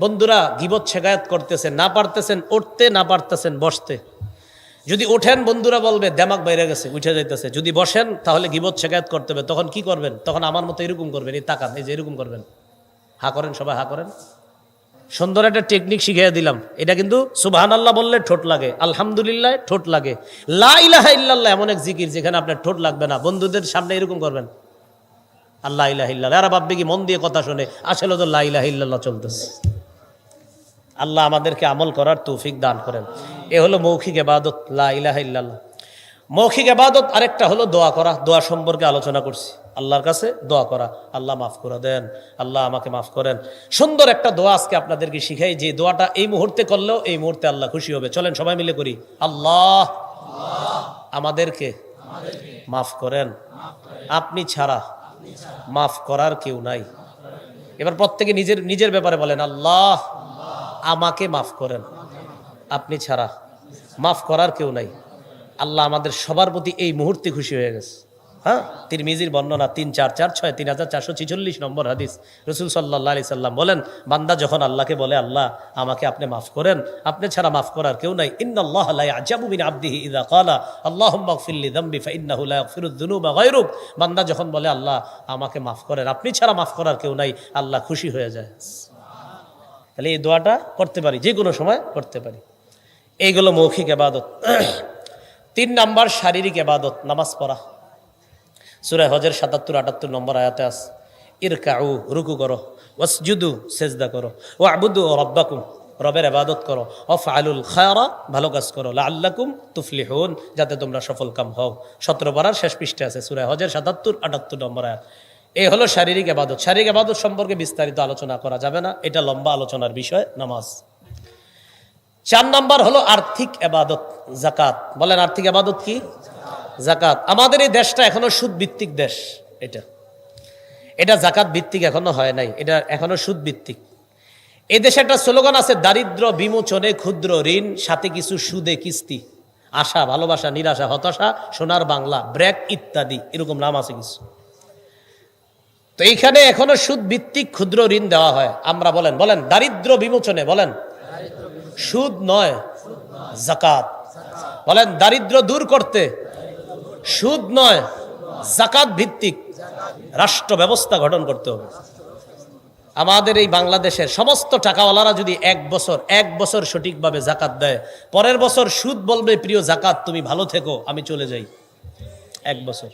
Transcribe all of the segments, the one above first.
বন্ধুরা, গিবত শেখায়ত করতেছেন, না পারতেছেন উঠতে, না পারতেছেন বসতে। যদি ওঠেন, বন্ধুরা বলবে, দেমাক বাইরে গেছে, উঠে যাইতেছে। যদি বসেন, তাহলে গিবত শেখায়ত করতে হবে। তখন কি করবেন? তখন আমার মতো এরকম করবেন, এই তাকান, এই যে এরকম করবেন। হা করেন, সবাই হা করেন। সুন্দর একটা টেকনিক শিখিয়ে দিলাম। এটা কিন্তু সুবহান আল্লাহ বললে ঠোঁট লাগে, আলহামদুলিল্লাহ ঠোঁট লাগে। লা ইলাহা ইল্লাল্লাহ এমন এক জিকির যেখানে আপনার ঠোঁট লাগবে না। বন্ধুদের সামনে এরকম করবেন। আল্লাহ ইল্লাল্লাহ। আর ভাববে কি মন দিয়ে কথা শুনে। আসলে তো লা ইলাহা ইল্লাল্লাহ চলতেছে। আল্লাহ আমাদেরকে আমল করার তৌফিক দান করেন। এ হলো মৌখিক এবাদত, লা ইলাহা ইল্লাল্লাহ। মৌখিক এবাদত আরেকটা হলো দোয়া করা। দোয়া সম্পর্কে আলোচনা করছি। আল্লাহর কাছে দোয়া করা। আল্লাহ মাফ করে দেন। আল্লাহ আমাকে মাফ করেন। সুন্দর একটা দোয়া আজকে আপনাদেরকে শিখাই যে দোয়াটা এই মুহূর্তে করলেও এই মুহূর্তে আল্লাহ খুশি হবে। চলেন সবাই মিলে করি। আল্লাহ আমাদেরকে মাফ করেন। আপনি ছাড়া মাফ করার কেউ নাই। এবার প্রত্যেকে নিজের নিজের ব্যাপারে বলেন, আল্লাহ আমাকে মাফ করেন। আপনি ছাড়া। মাফ করার কেউ নাই। আল্লাহ আমাদের সবার প্রতি এই মুহূর্তে খুশি হয়ে গেছে। হ্যাঁ? তিরমিজির বর্ণনা তিন চার চার ছয় তিন হাজার চারশো ছিচল্লিশ নম্বর হাদিস। রসুল সাল্লাহ আলি সাল্লাম বলেন, বান্দা যখন আল্লাহকে বলে, আল্লাহ, আমাকে আপনি মাফ করেন, আপনি ছাড়া মাফ করার কেউ নাই। ইয়াজাবু মিন আবদিহি ইযা ক্বালা, আল্লাহুম্মা গফিরলি যামবি ফাইন্নাহু লা ইয়াগফিরুদ যুনুবা বান্দা যখন বলে, আল্লাহ, আমাকে মাফ করেন, আপনি ছাড়া মাফ করার কেউ নাই, আল্লাহ খুশি হয়ে যায়। তাহলে এই দোয়াটা করতে পারি, যে কোনো সময় করতে পারি। এইগুলো মৌখিক এবাদত তিন নাম্বার শারীরিক এবাদত নামাজ পড়া। সুরায় হজের সাতাত্তর, আটাত্তর নম্বর আয়াতে আস, ইরকাউ, রুকু করো, ওয়াসজুদু, সেজদা করো ও আবুদু রব্বাকুম, রবের আবাদত করো অফ আলুল খায়রা, ভালো কাজ করো লা আল্লাকুম তুফলি হন যাতে তোমরা সফল কাম হও। সতেরো বারার শেষ পৃষ্ঠে আছে সুরায় হজের সাতাত্তর, আটাত্তর নম্বর আয়াত। এই হলো শারীরিক আবাদত। শারীরিক আবাদত সম্পর্কে বিস্তারিত আলোচনা করা যাবে না। এটা লম্বা আলোচনার বিষয়, নামাজ। চার নাম্বার হলো আর্থিক আবাদত জাকাত বলেন, আর্থিক আবাদত কি? জাকাত আমাদের এই দেশটা এখনও সুদ ভিত্তিক দেশ, এটা। এটা জাকাত ভিত্তিক এখনও হয় নাই, এটা এখনও সুদ ভিত্তিক এই দেশে একটা স্লোগান আছে, দারিদ্র, বিমোচনে ক্ষুদ্র ঋণ, সাথে কিছু সুদে কিস্তি। আশা, ভালোবাসা, নিরাশা, হতাশা, সোনার বাংলা, ব্র্যাক ইত্যাদি, এরকম নাম আছে কিছু। তো এইখানে এখনও সুদ ভিত্তিক ক্ষুদ্র ঋণ দেওয়া হয়। আমরা বলেন বলেন, দারিদ্র বিমোচনে বলেন। সুদ নয়, জাকাত। বলেন, দারিদ্র দূর করতে সুদ নয়, জাকাত ভিত্তিক রাষ্ট্র ব্যবস্থা গঠন করতে হবে। আমাদের এই বাংলাদেশের সমস্ত টাকাওয়ালারা যদি এক বছর এক বছর সঠিকভাবে জাকাত দেয়, পরের বছর সুদ বলবে, প্রিয় জাকাত, তুমি ভালো থেকো, আমি চলে যাই। এক বছর।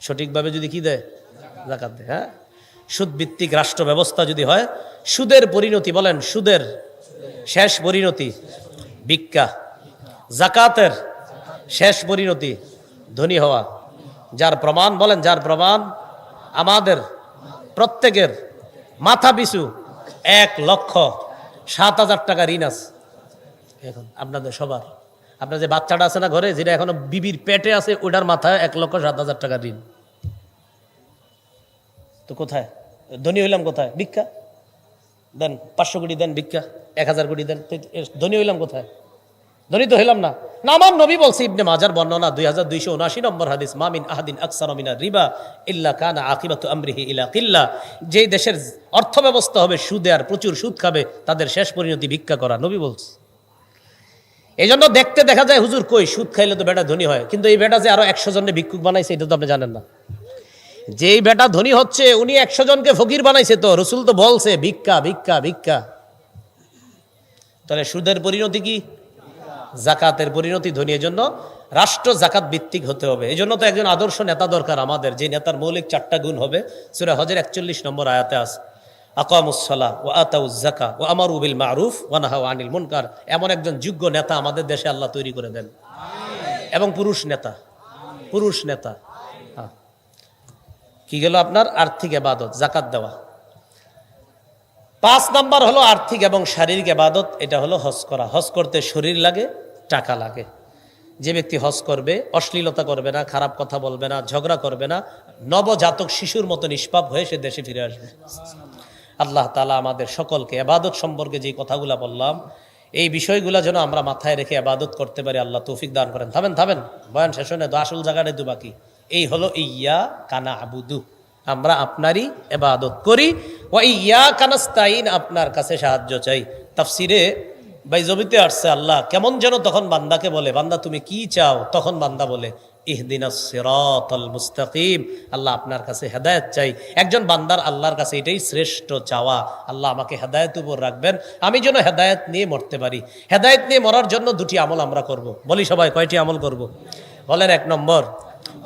সঠিকভাবে যদি কি দেয়? জাকাত দেয় হ্যাঁ? সুদ ভিত্তিক রাষ্ট্র ব্যবস্থা যদি হয়, সুদের পরিণতি বলেন, সুদের শেষ পরিণতি, ভিক্ষা। জাকাতের শেষ পরিণতি, ধনী হওয়া। যার প্রমাণ বলেন, যার প্রমাণ আমাদের প্রত্যেকের মাথা পিছু এক লক্ষ সাত হাজার টাকা ঋণ আছে। এখন আপনাদের সবার, আপনার যে বাচ্চাটা আছে না ঘরে, যেটা এখনও বিবির পেটে আছে, ওটার মাথায় এক লক্ষ সাত হাজার টাকা ঋণ। তো কোথায়? ধনী হইলাম কোথায়? ভিক্ষা? দেন পাঁচশো কোটি দেন ভিক্ষা, এক হাজার কোটি দেন। ধনী হইলাম কোথায়? ধনী তো হইলাম না। না, আমার নবী বলছে, ইবনে মাজার বর্ণনা দুই হাজার দুইশো উনআশি নম্বর হাদিস মামিন আহাদিন আকসার মিনা রিবা ইল্লা কানা আকিবাতু আমরিহি ইলা কিল্লা। যেই দেশের অর্থ ব্যবস্থা হবে, সুদে আর প্রচুর সুদ খাবে, তাদের শেষ পরিণতি ভিক্ষা করা, নবী বলছে। এই জন্য দেখতে দেখা যায়, হুজুর কই? সুদ খাইলে তো বেটা ধনী হয়। কিন্তু এই বেটা যে আরও একশো জনের ভিক্ষুক বানাইছে, এটা তো আপনি জানেন না। যেই বেটা ধনী হচ্ছে, উনি একশো জনকে ফকির বানাইছে তো, রসুল তো বলছে, ভিক্ষা ভিক্ষা ভিক্ষা। তাহলে সুদের পরিণতি কি? জাকাতের পরিণতি ধনী জন্য রাষ্ট্র জাকাত ভিত্তিক হতে হবে। এই জন্য তো একজন আদর্শ নেতা দরকার আমাদের, যে নেতার মৌলিক চারটা গুণ হবে। সুরা হজের একচল্লিশ নম্বর আয়াতে আছে আকামুসলা ও আতাউজ্জাকা ও আমার উবিল মারুফ ওয়ানাহা আনিল মুনকার। এমন একজন যোগ্য নেতা আমাদের দেশে আল্লাহ তৈরি করে দেন। এবং পুরুষ নেতা পুরুষ নেতা। কি গেল আপনার? আর্থিক এবাদত জাকাত দেওয়া। পাঁচ নাম্বার হলো আর্থিক এবং শারীরিক এবাদত, এটা হলো হজ করা। হজ করতে শরীর লাগে, টাকা লাগে। যে ব্যক্তি হজ করবে, অশ্লীলতা করবে না, খারাপ কথা বলবে না, ঝগড়া করবে না, নবজাতক শিশুর মতো নিষ্পাপ হয়ে সে দেশে ফিরে আসবে। আল্লাহ তালা আমাদের সকলকে এবাদত সম্পর্কে যে কথাগুলা বললাম, এই বিষয়গুলো যেন আমরা মাথায় রেখে আবাদত করতে পারি, আল্লাহ তৌফিক দান করেন। থামেন থামেন। বয়ান শেষ হয় না তো আসল জায়গাটা দু বাকি। এই হলো ইয়া কানা আবুদু। আমরা আপনারই এবাদত করি। ও ইয়া কানাস্তাইন আপনার কাছে সাহায্য চাই। তাফসিরে ভাই জমিতে আসছে, আল্লাহ কেমন যেন তখন বান্দাকে বলে, বান্দা, তুমি কি চাও? তখন বান্দা বলে ইহদিন মুস্তাকিম। আল্লাহ আপনার কাছে হেদায়েত চাই। একজন বান্দার আল্লাহর কাছে এটাই শ্রেষ্ঠ চাওয়া। আল্লাহ আমাকে হেদায়েত উপর রাখবেন। আমি যেন হেদায়েত নিয়ে মরতে পারি। হেদায়েত নিয়ে মরার জন্য দুটি আমল আমরা করব। বলি সবাই, কয়টি আমল করব? বলেন এক নম্বর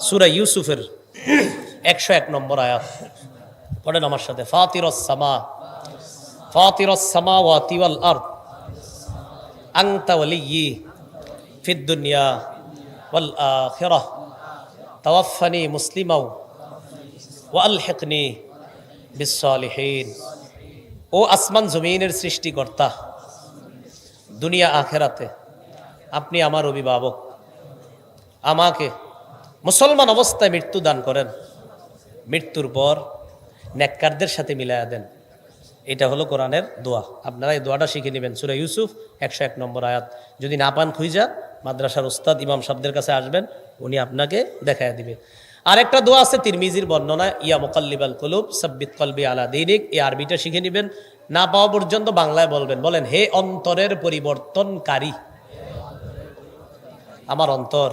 সুরা ইউসুফের একশো এক নম্বর আয়াত। পড়েন আমার সাথে। ফাতিরসামা ফাতিরসামা ওয়া তিওয়াল আর্থ আংতা ওয়ালিয়ি ফিদ দুনিয়া ওয়াল আখিরাহ তাওয়াফানি মুসলিমাও ওয়া আলহিকনি বিসালিহীন ও আসমান জমিনের সৃষ্টিকর্তা, দুনিয়া আখেরাতে, আপনি আমার অভিভাবক। আমাকে মুসলমান অবস্থায় মৃত্যু দান করেন। মৃত্যুর পর নেককারদের সাথে মিলায়া দেন। এটা হলো কোরআনের দোয়া। আপনারা এই দোয়াটা শিখে নেবেন। সুরা ইউসুফ, একশো এক নম্বর আয়াত। যদি না পান খুঁজা, মাদ্রাসার উস্তাদ ইমাম সাহেবদের কাছে আসবেন, উনি আপনাকে দেখায় দিবে। আর একটা দোয়া আছে তিরমিজির বর্ণনা ইয়া মোকাল্লিবাল কুলুব, সাব্বিত কলবি আলা দিনিক। এই আরবিটা শিখে নেবেন। না পাওয়া পর্যন্ত বাংলায় বলবেন। বলেন, হে অন্তরের পরিবর্তনকারী। আমার অন্তর।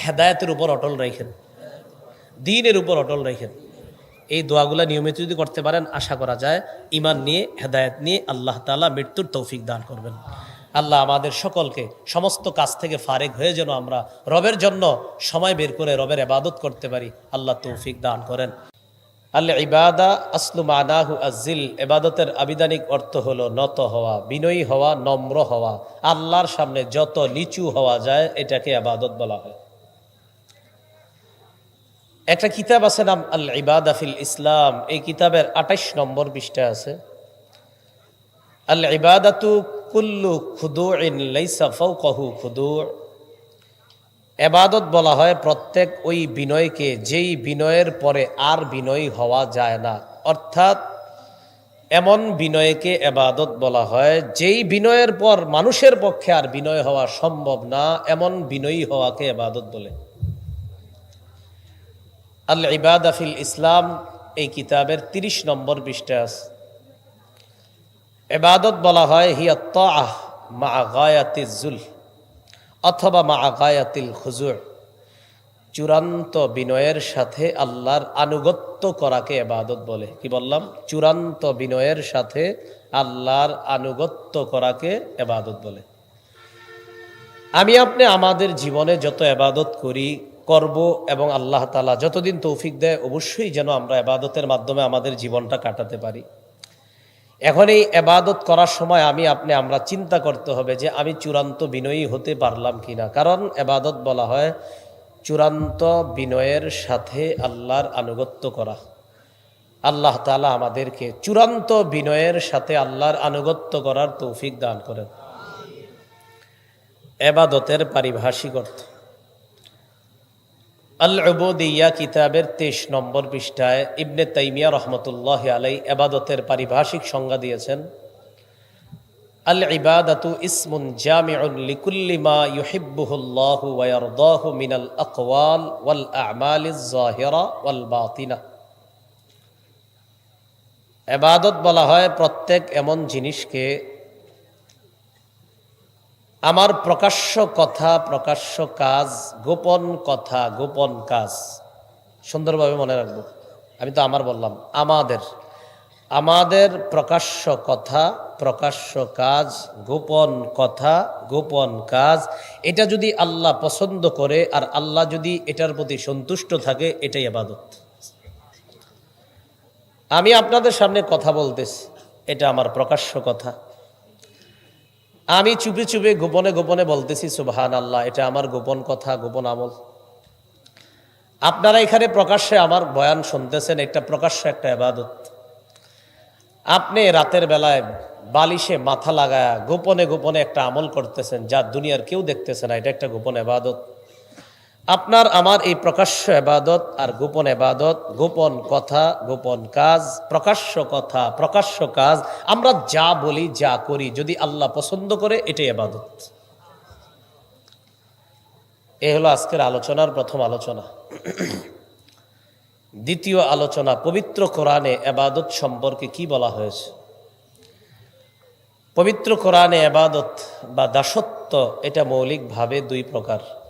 হেদায়তের উপর অটল রাখেন দিনের উপর অটল রাখেন এই দোয়াগুলা নিয়মিত যদি করতে পারেন, আশা করা যায় ইমান নিয়ে, হেদায়েত নিয়ে আল্লাহ তালা মৃত্যুর তৌফিক দান করবেন। আল্লাহ আমাদের সকলকে সমস্ত কাজ থেকে ফারেক হয়ে যেন আমরা রবের জন্য সময় বের করে রবের এবাদত করতে পারি, আল্লাহ তৌফিক দান করেন। আল্লাহ ইবাদা আসলু মানাহু আজিল। এবাদতের আবিধানিক অর্থ হলো নত হওয়া, বিনয়ী হওয়া, নম্র হওয়া। আল্লাহর সামনে যত নিচু হওয়া যায়, এটাকে আবাদত বলা হয়। একটা কিতাব আছে নাম আল ইবাদ আফিল ইসলাম। এই কিতাবের আঠাইশ নম্বর পৃষ্ঠা আছে। আল ইবাদাতু কুল্লু খুদু ফাওকাহু খুদু। এবাদত বলা হয় প্রত্যেক ওই বিনয়কে, যেই বিনয়ের পরে আর বিনয়ী হওয়া যায় না। অর্থাৎ এমন বিনয়কে এবাদত বলা হয়, যেই বিনয়ের পর মানুষের পক্ষে আর বিনয় হওয়া সম্ভব না, এমন বিনয়ী হওয়াকে এবাদত বলে। আল ইবাদ আফিল ইসলাম, এই কিতাবের ৩০ নম্বর পৃষ্ঠা এবাদত বলা হয়, হিয়া তাহ মা গায়াতিজুল অথবা মা গায়াতিল খুজুর চূড়ান্ত বিনয়ের সাথে আল্লাহর আনুগত্য করাকে এবাদত বলে। কি বললাম? চূড়ান্ত বিনয়ের সাথে আল্লাহর আনুগত্য করাকে এবাদত বলে। আমি আপনি আমাদের জীবনে যত এবাদত করি করব এবং আল্লাহ তালা যতদিন তৌফিক দেয়, অবশ্যই যেন আমরা এবাদতের মাধ্যমে আমাদের জীবনটা কাটাতে পারি। এখন এই এবাদত করার সময় আমি, আপনি, আমরা চিন্তা করতে হবে যে আমি চূড়ান্ত বিনয়ী হতে পারলাম কি না কারণ এবাদত বলা হয় চূড়ান্ত বিনয়ের সাথে আল্লাহর আনুগত্য করা। আল্লাহ তালা আমাদেরকে চূড়ান্ত বিনয়ের সাথে আল্লাহর আনুগত্য করার তৌফিক দান করেন। এবাদতের পারিভাষিক অর্থ। আল উবুদিয়া কিতাবের তেইশ নম্বর পৃষ্ঠায় ইবনে তাইমিয়া রহমতুল্লাহ আলাই এবাদতের পারিভাষিক সংজ্ঞা দিয়েছেন আল ইবাদাতু ইসমুন জামিউন লিকুল্লি মা ইউহিব্বুহুল্লাহু ওয়া ইয়ারদাহু মিনাল আকওয়াল ওয়াল আ'মালিজ যাহিরা ওয়াল বাতিনা এবাদত বলা হয় প্রত্যেক এমন জিনিসকে আমার প্রকাশ্য কথা, প্রকাশ্য কাজ, গোপন কথা, গোপন কাজ সুন্দরভাবে মনে রাখব। আমি তো আমার বললাম, আমাদের আমাদের প্রকাশ্য কথা, প্রকাশ্য কাজ, গোপন কথা, গোপন কাজ, এটা যদি আল্লাহ পছন্দ করে আর আল্লাহ যদি এটার প্রতি সন্তুষ্ট থাকে, এটাই আবাদত। আমি আপনাদের সামনে কথা বলতেছি, এটা আমার প্রকাশ্য কথা। আমি চুপে চুপে গোপনে গোপনে বলতেছি সুবাহান আল্লাহ এটা আমার গোপন কথা, গোপন আমল। আপনারা এখানে প্রকাশ্যে আমার বয়ান শুনতেছেন এটা প্রকাশ্য একটা আবাদত আপনি রাতের বেলায় বালিশে মাথা লাগায়া গোপনে গোপনে একটা আমল করতেছেন, যা দুনিয়ার কেউ দেখতেছে না, এটা একটা গোপন আবাদত আপনার আমার এই প্রকাশ্য এবাদত আর গোপন এবাদত, গোপন কথা, গোপন কাজ, প্রকাশ্য কথা, প্রকাশ্য কাজ, আমরা যা বলি, যা করি, যদি আল্লাহ পছন্দ করে, এটাই এবাদত। এ হলো আজকের আলোচনার প্রথম আলোচনা। দ্বিতীয় আলোচনা, পবিত্র কোরআনে এবাদত সম্পর্কে কি বলা হয়েছে? পবিত্র কোরআনে এবাদত বা দাসত্ব, এটা মৌলিকভাবে দুই প্রকার।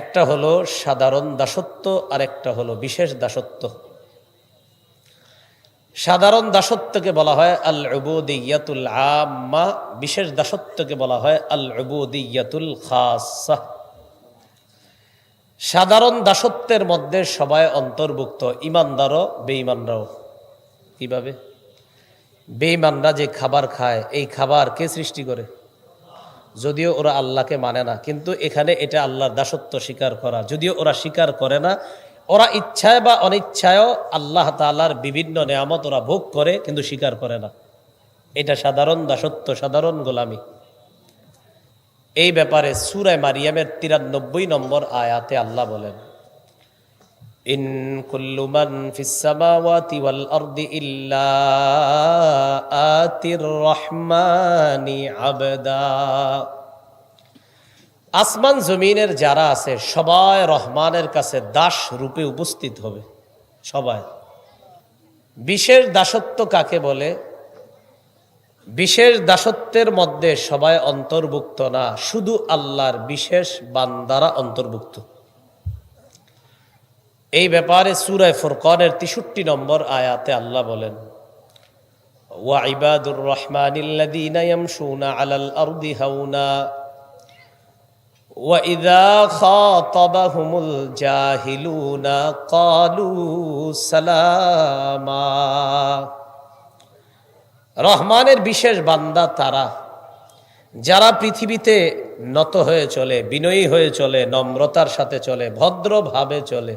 একটা হলো সাধারণ দাসত্ব আর একটা হলো বিশেষ দাসত্ব। সাধারণ দাসত্বকে বলা হয় আল উবুদিয়াতুল আম্মা, বিশেষ দাসত্বকে বলা হয় আল উবুদিয়াতুল খাসা সাধারণ দাসত্বের মধ্যে সবাই অন্তর্ভুক্ত, ইমানদারও, বেঈমানরাও। কীভাবে? বেঈমানরা যে খাবার খায়, এই খাবার কে সৃষ্টি করে? যদিও ওরা আল্লাহকে মানে না, কিন্তু এখানে এটা আল্লাহর দাসত্ব স্বীকার করা। যদিও ওরা স্বীকার করে না, ওরা ইচ্ছায় বা অনিচ্ছায়ও আল্লাহ তালার বিভিন্ন নেয়ামত ওরা ভোগ করে, কিন্তু স্বীকার করে না। এটা সাধারণ দাসত্ব, সাধারণ গোলামি। এই ব্যাপারে সুরায় মারিয়ামের তিরানব্বই নম্বর আয়াতে আল্লাহ বলেন কুল্লু মান ফিস সামাওয়াতি ওয়াল আরদি ইল্লা আতির রহমানি আবদা। আসমান জমিনের যারা আছে, সবাই রহমানের কাছে দাস রূপে উপস্থিত হবে। সবাই। বিশেষ দাসত্ব কাকে বলে? বিশেষ দাসত্বের মধ্যে সবাই অন্তর্ভুক্ত না, শুধু আল্লাহর বিশেষ বান্দারা অন্তর্ভুক্ত। এই ব্যাপারে সুরায় ফুরকনের তেষট্টি নম্বর আয়াতে আল্লাহ বলেন ওয়াইবাদুর রহমানিল্লাযীনা ইয়ামশুনা আলাল আরদি হাওনা وإذا خاطبهم الجاهلون قالوا سلاما রহমানের বিশেষ বান্দা তারা যারা পৃথিবীতে নত হয়ে চলে বিনয়ী হয়ে চলে নম্রতার সাথে চলে ভদ্রভাবে চলে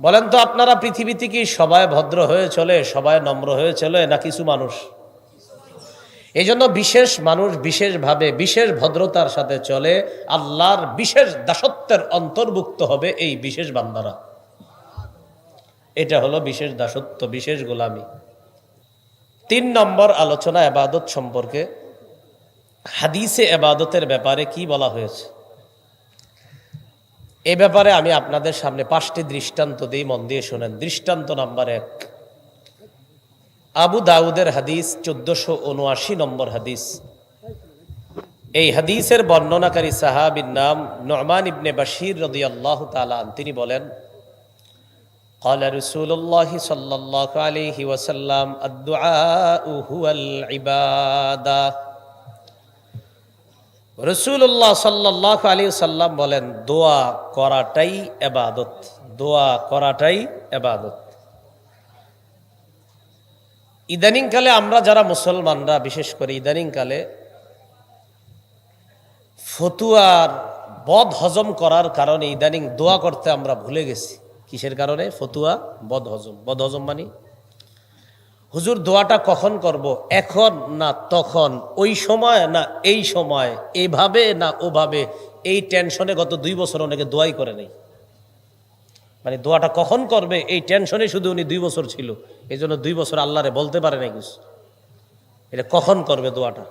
বলেন তো, আপনারা পৃথিবীতে কি সবাই ভদ্র হয়ে চলে, সবাই নম্র হয়ে চলে, না কিছু মানুষ? এই জন্য বিশেষ মানুষ বিশেষভাবে, বিশেষ ভদ্রতার সাথে চলে, আল্লাহর বিশেষ দাসত্বের অন্তর্ভুক্ত হবে এই বিশেষ বান্দারা। এটা হলো বিশেষ দাসত্ব, বিশেষ গোলামী। তিন নম্বর আলোচনা এবাদত সম্পর্কে। হাদিসে এবাদতের ব্যাপারে কি বলা হয়েছে? এ ব্যাপারে আমি আপনাদের সামনে পাঁচটি দৃষ্টান্ত দিই মন দিয়ে শোনেন দৃষ্টান্ত নাম্বার এক আবু দাউদের হাদিস চোদ্দশো উনআশি নম্বর হাদিস এই হাদিসের বর্ণনাকারী সাহাবির নাম নরমান ইবনে বাশির রদি আল্লাহ তালান তিনি বলেন قال رسول الله صلى الله عليه وسلم الدعاء هو العبادة রসুল্লাহ সাল্লাহ আলী সাল্লাম বলেন, দোয়া করাটাই এবাদত, দোয়া করাটাই এবাদত। ইদানিংকালে আমরা যারা মুসলমানরা, বিশেষ করে ইদানিংকালে, ফতুয়ার বদ হজম করার কারণে ইদানিং দোয়া করতে আমরা ভুলে গেছি। কিসের কারণে? ফতুয়া, বদ হজম। বদ হজম মানি? হুজুর দোয়াটা কখন করব? এখন না তখন? ওই সময় না এই সময়? এভাবে না ওভাবে? এই টেনশনে গত দুই বছর অনেকে দোয়াই করে নেই। মানে দোয়াটা কখন করবে? এই টেনশনে শুধু উনি দুই বছর ছিল। এই জন্য দুই বছর আল্লাহরে বলতে পারে নাই কিছু। এটা কখন করবে দোয়াটা?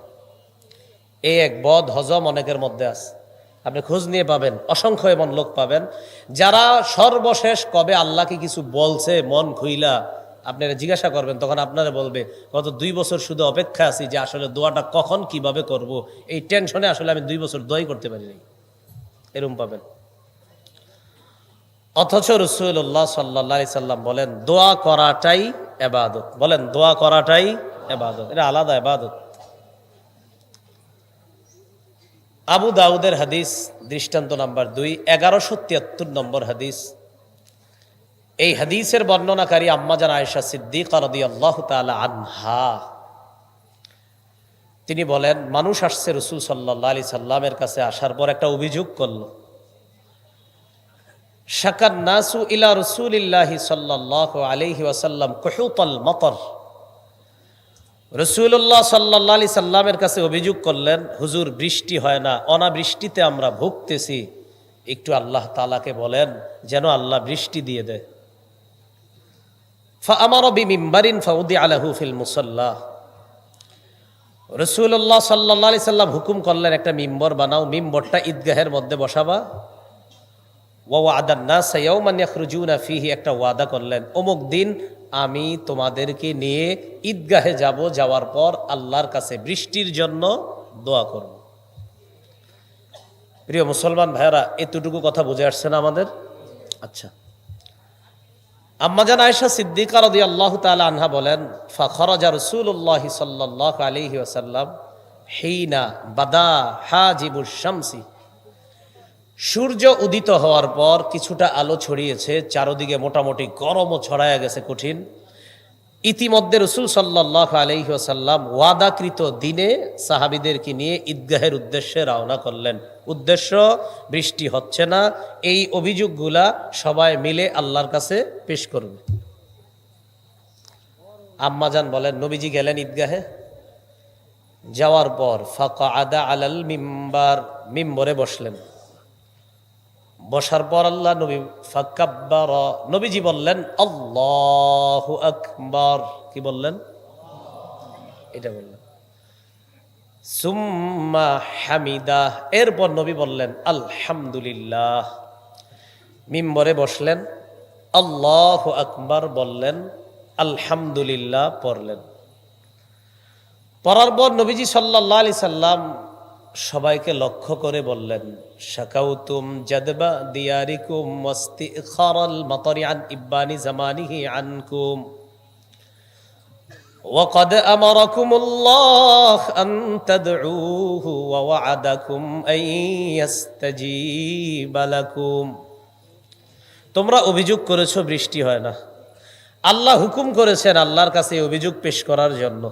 এই এক বদ হজম অনেকের মধ্যে আছে। আপনি খোঁজ নিয়ে পাবেন। অসংখ্য এমন লোক পাবেন। যারা সর্বশেষ কবে আল্লাহকে কিছু বলছে, মন খুইলা আপনারা জিজ্ঞাসা করবেন, তখন আপনারা বলবে, গত দুই বছর শুধু অপেক্ষা আছি যে আসলে দোয়াটা কখন কীভাবে করব। এই টেনশনে আসলে আমি দুই বছর দোয়াই করতে পারিনি। এরম পাবেন। অথচ রসুল্লাহ সাল্লা সাল্লাম বলেন, দোয়া করাটাই এবাদত বলেন, দোয়া করাটাই এবাদত এটা আলাদা এবাদত আবু দাউদের হাদিস, দৃষ্টান্ত নাম্বার দুই, এগারোশো তিয়াত্তর নম্বর হাদিস। এই হাদিসের বর্ণনাকারী আম্মাজান আয়েশা সিদ্দিক রদি আল্লাহ তালা আনহা, তিনি বলেন, মানুষ আসছে রসুল সাল্লাহ আলি সাল্লামের কাছে আসার পর একটা অভিযোগ করল। শাকার নাসু ইলা রসুলিল্লাহি সাল্লাহ আলহি ওয়াসাল্লাম কহুতল মতর। রসুল্লাহ সাল্লাহ আলি সাল্লামের কাছে অভিযোগ করলেন, হুজুর, বৃষ্টি হয় না, অনাবৃষ্টিতে আমরা ভুগতেছি। একটু আল্লাহ তালাকে বলেন, যেন আল্লাহ বৃষ্টি দিয়ে দেয়। মিম্বারিন ফাউদি রসুল্লাহ সাল্লাহ আলি সাল্লাম হুকুম করলেন, একটা মিম্বর বানাও, মিম্বরটা ঈদগাহের মধ্যে বসাবা। ওয়াদান্না সাইয়াউমান ইয়াখরুজুনা ফিহি, একটা ওয়াদা করলেন, অমুক দিন আমি তোমাদেরকে নিয়ে ঈদগাহে যাব, যাওয়ার পর আল্লাহর কাছে বৃষ্টির জন্য দোয়া করব। প্রিয় মুসলমান ভাইরা এতটুকু কথা বুঝে আসছে না আমাদের? আচ্ছা। আম্মাজান আয়সা সিদ্দিকা রদি আল্লাহ তালা আনহা বলেন, ফখরজা রসুল্লাহ সাল্লাহ আলহি ওসাল্লাম হেইনা বাদা হাজিবুর শামসি। সূর্য উদিত হওয়ার পর কিছুটা আলো ছড়িয়েছে, চারদিকে মোটামুটি গরমও ছড়ায় গেছে কঠিন। ইতিমধ্যে রসুল সাল্লাহ আলহি ওসাল্লাম ওয়াদাকৃত দিনে সাহাবিদেরকে নিয়ে ঈদগাহের উদ্দেশ্যে রওনা করলেন। উদ্দেশ্য, বৃষ্টি হচ্ছে না, এই অভিযোগগুলা সবাই মিলে আল্লাহর কাছে পেশ করবে। আম্মাজান বলেন, নবীজি গেলেন ঈদগাহে। যাওয়ার পর ফাঁকা আদা আলাল মিম্বার, মিম্বরে বসলেন। বসার পর আল্লাহ নবী ফাকাব্বার, নবীজি বললেন, আল্লাহ আকবার। কি বললেন? এটা বললেন। সুম্মা হামিদা। এরপর নবী বললেন, আলহামদুলিল্লাহ। মিম্বরে বসলেন, আল্লাহ আকবার। বললেন, আলহামদুলিল্লাহ। পড়লেন। পড়ার পর নবীজি সাল্লাহ আলি সাল্লাম সবাইকে লক্ষ্য করে বললেন শাকাউতুম জাদবা দিয়ারিকুম মস্তি খারাল মাতরি আন ইব্বানি জামানিহি আনকুম وقد أمركم الله أن تدعوه ووعدكم أن يستجيب لكم তোমরা অভিযোগ করেছো বৃষ্টি হয় না আল্লাহ হুকুম করেছেন আল্লাহর কাছে এই অভিযোগ পেশ করার জন্য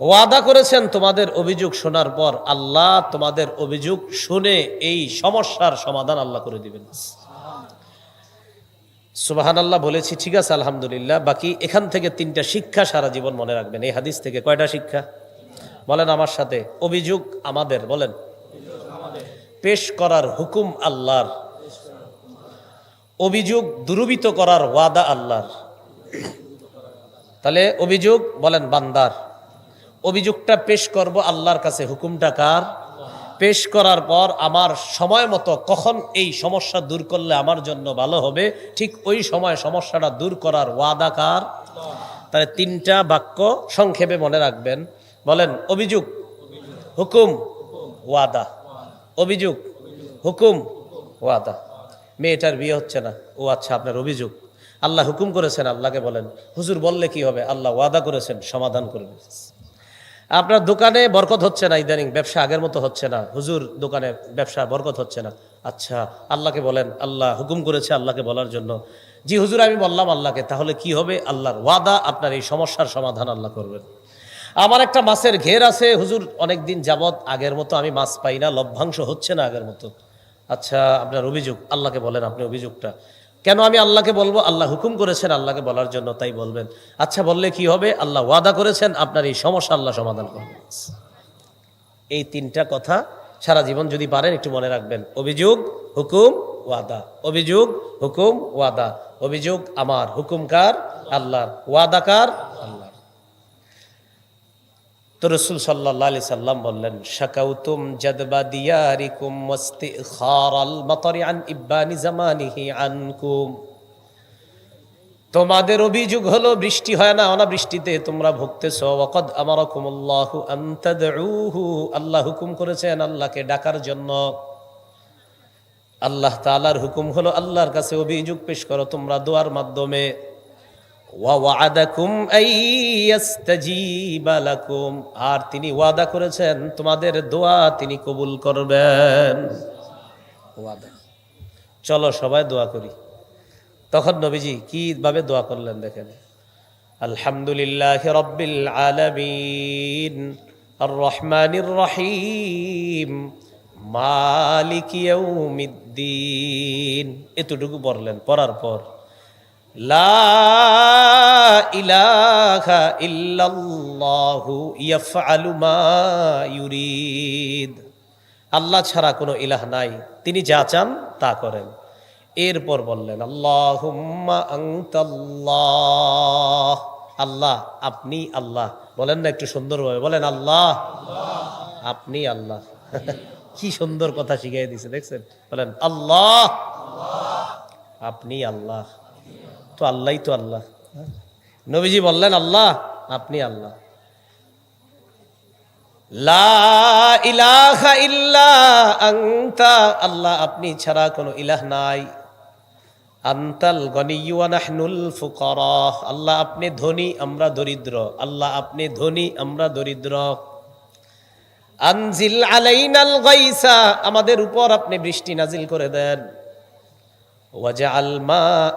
ওয়াদা করেছেন, তোমাদের অভিযোগ শোনার পর আল্লাহ তোমাদের অভিযোগ শুনে এই সমস্যার সমাধান আল্লাহ করে দিবেন। সুবাহান আল্লাহ বলেছি, ঠিক আছে, আলহামদুলিল্লাহ। বাকি এখান থেকে তিনটা শিক্ষা সারা জীবন মনে রাখবেন। এই হাদিস থেকে কয়টা শিক্ষা? বলেন আমার সাথে, অভিযোগ আমাদের। বলেন, পেশ করার হুকুম আল্লাহর। অভিযোগ দুরুবিত করার ওয়াদা আল্লাহর। তাহলে অভিযোগ, বলেন, বান্দার। অভিযোগটা পেশ করব আল্লাহর কাছে। হুকুমটা কার? পেশ করার পর আমার সময় মতো কখন এই সমস্যা দূর করলে আমার জন্য ভালো হবে, ঠিক ওই সময় সমস্যাটা দূর করার ওয়াদা কার? তাহলে তিনটা বাক্য সংক্ষেপে মনে রাখবেন। বলেন, অভিযোগ, হুকুম, ওয়াদা। অভিযোগ, হুকুম, ওয়াদা। মেয়েটার বিয়ে হচ্ছে না। ও আচ্ছা আপনার অভিযোগ। আল্লাহ হুকুম করেছেন, আল্লাহকে বলেন। হুজুর বললে কি হবে? আল্লাহ ওয়াদা করেছেন, সমাধান করবে। আপনার দোকানে বরকত হচ্ছে না ইদানিং, ব্যবসা আগের মতো হচ্ছে না। হুজুর দোকানে ব্যবসা বরকত হচ্ছে না। আচ্ছা আল্লাহকে বলেন, আল্লাহ হুকুম করেছে আল্লাহকে বলার জন্য। জি হুজুর, আমি বললাম আল্লাহকে, তাহলে কি হবে? আল্লাহর ওয়াদা, আপনার এই সমস্যার সমাধান আল্লাহ করবেন। আমার একটা মাছের ঘের আছে, হুজুর অনেক দিন যাবৎ আগের মতো আমি মাছ পাই না, লভ্যাংশ হচ্ছে না আগের মতো। আচ্ছা আপনার অভিযোগ, আল্লাহকে বলেন, আপনি অভিযোগটা। কেন আমি আল্লাহকে বলব? আল্লাহ হুকুম করেছেন আল্লাহকে বলার জন্য, তাই বলবেন। আচ্ছা বললে কি হবে? আল্লাহ ওয়াদা করেছেন, আপনার এই সমস্যা আল্লাহ সমাধান করবেন। এই তিনটা কথা সারা জীবন যদি পারেন, একটু মনে রাখবেন। অভিযোগ, হুকুম, ওয়াদা। অভিযোগ, হুকুম, ওয়াদা। অভিযোগ আমার হুকুমকার আল্লাহর। ওয়াদাকার আল্লাহ তো রসুল সাল্লাহ আলি সাল্লাম বললেন, শাকাউতুম জাদবা দিয়ারিকুম মস্তি খারাল মাতরি আন ইব্বানি জামানিহি আনকুম। তোমাদের অভিযোগ হলো, বৃষ্টি হয় না, অনাবৃষ্টিতে তোমরা ভুগতেছ। ওয়াকাদ আমারাকুমুল্লাহু আন তাদউহু। আল্লাহ হুকুম করেছেন আল্লাহকে ডাকার জন্য। আল্লাহ তাআলার হুকুম হলো, আল্লাহর কাছে অভিযোগ পেশ করো, তোমরা দোয়ার মাধ্যমে। আর তিনি ওয়াদা করেছেন, তোমাদের দোয়া তিনি কবুল করবেন। ওয়াদা। চলো সবাই দোয়া করি। তখন নবীজি কীভাবে দোয়া করলেন দেখেন। আলহামদুলিল্লাহ রব্বিল আলামিন আর রহিম মালিক এতটুকু পড়লেন পড়ার পর। আল্লাহ ছাড়া কোনো ইলাহ নাই, তিনি যা চান তা করেন। এরপর বললেন আনতাল্লাহ। আল্লাহ, আপনি আল্লাহ। বলেন না একটু সুন্দরভাবে, বলেন আল্লাহ। আপনি আল্লাহ। কি সুন্দর কথা শিখিয়ে দিছে, দেখছেন? বলেন, আল্লাহ। আপনি আল্লাহ। তো আল্লাহই তো আল্লাহ। নবীজি বললেন, আল্লাহ, আপনি আল্লাহ। আল্লাহ, আপনি ছাড়া কোনো ইলাহ নাই। আন্তাল নাহনুল ফুকারা। আল্লাহ, আপনি ধনী, আমরা দরিদ্র। আল্লাহ, আপনি ধনী, আমরা দরিদ্র। আনজিল আলাইনাল গাইসা। আমাদের উপর আপনি বৃষ্টি নাজিল করে দেন।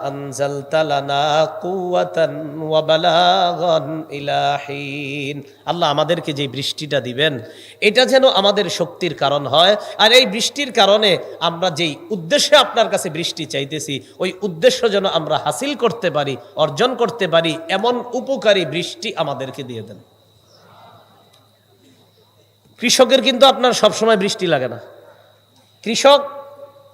আনজালতা লানা কুওয়াতান ওয়া বালাগান ইলা হিন আল্লাহ আমাদেরকে যে বৃষ্টিটা দিবেন, এটা যেন আমাদের শক্তির কারণ হয়। আর এই বৃষ্টির কারণে আমরা যেই উদ্দেশ্যে আপনার কাছে বৃষ্টি চাইতেছি, ওই উদ্দেশ্য যেন আমরা হাসিল করতে পারি, অর্জন করতে পারি, এমন উপকারী বৃষ্টি আমাদেরকে দিয়ে দেন। কৃষকের কিন্তু আপনার সবসময় বৃষ্টি লাগে না। কৃষক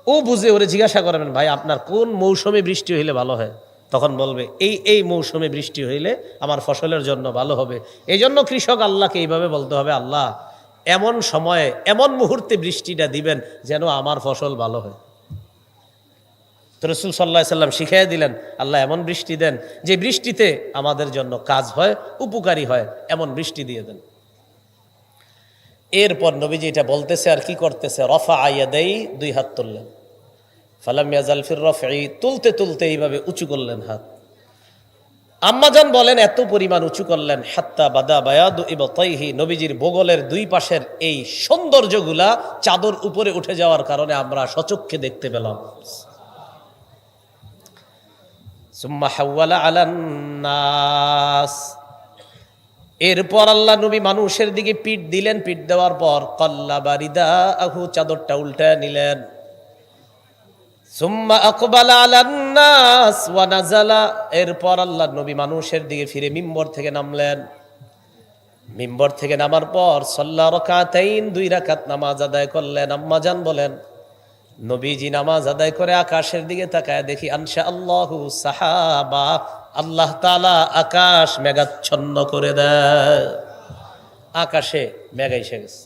ও বুঝে ওরে জিজ্ঞাসা করবেন, ভাই, আপনার কোন মৌসুমে বৃষ্টি হইলে ভালো হয়? তখন বলবে, এই এই মৌসুমে বৃষ্টি হইলে আমার ফসলের জন্য ভালো হবে। এই জন্য কৃষক আল্লাহকে এইভাবে বলতে হবে, আল্লাহ, এমন সময়ে, এমন মুহূর্তে বৃষ্টিটা দিবেন যেন আমার ফসল ভালো হয়। তো রসুল সাল্লাহ সাল্লাম শিখিয়ে দিলেন, আল্লাহ, এমন বৃষ্টি দেন যে বৃষ্টিতে আমাদের জন্য কাজ হয়, উপকারী হয়, এমন বৃষ্টি দিয়ে দেন। এরপর নবীজি এটা বলতেছে আর কি করতেছে? রফা আইয়া দেই দুই হাত তুললেন। ফালাম রফি তুলতে তুলতে এইভাবে উঁচু করলেন হাত। আম্মাজান বলেন, এত পরিমাণ উঁচু করলেন, হাত্তা বাদা বায়াদু ইবতাইহি, নবীজির বগলের দুই পাশের এই সৌন্দর্যগুলা চাদর উপরে উঠে যাওয়ার কারণে আমরা সচক্ষে দেখতে পেলাম। সুম্মা হাওয়ালা আলান নাস এরপর আল্লাহ নবী মানুষের দিকে পিঠ দিলেন, পিঠ দেওয়ার পর কল্লা বারিদা আহু চাদরটা উল্টায় নিলেন। এরপর আল্লাহ নবী মানুষের দিকে ফিরে মিম্বর থেকে নামলেন। মিম্বর থেকে নামার পর সল্লা রকাতাইন, দুই রাকাত নামাজ আদায় করলেন। আম্মা জান বলেন, নবীজি নামাজ আদায় করে আকাশের দিকে তাকায় দেখি আনশা আল্লাহু সাহাবা আল্লাহ তালা আকাশ মেঘাচ্ছন্ন করে দেয়। আকাশে মেঘাইছে এসে গেছে।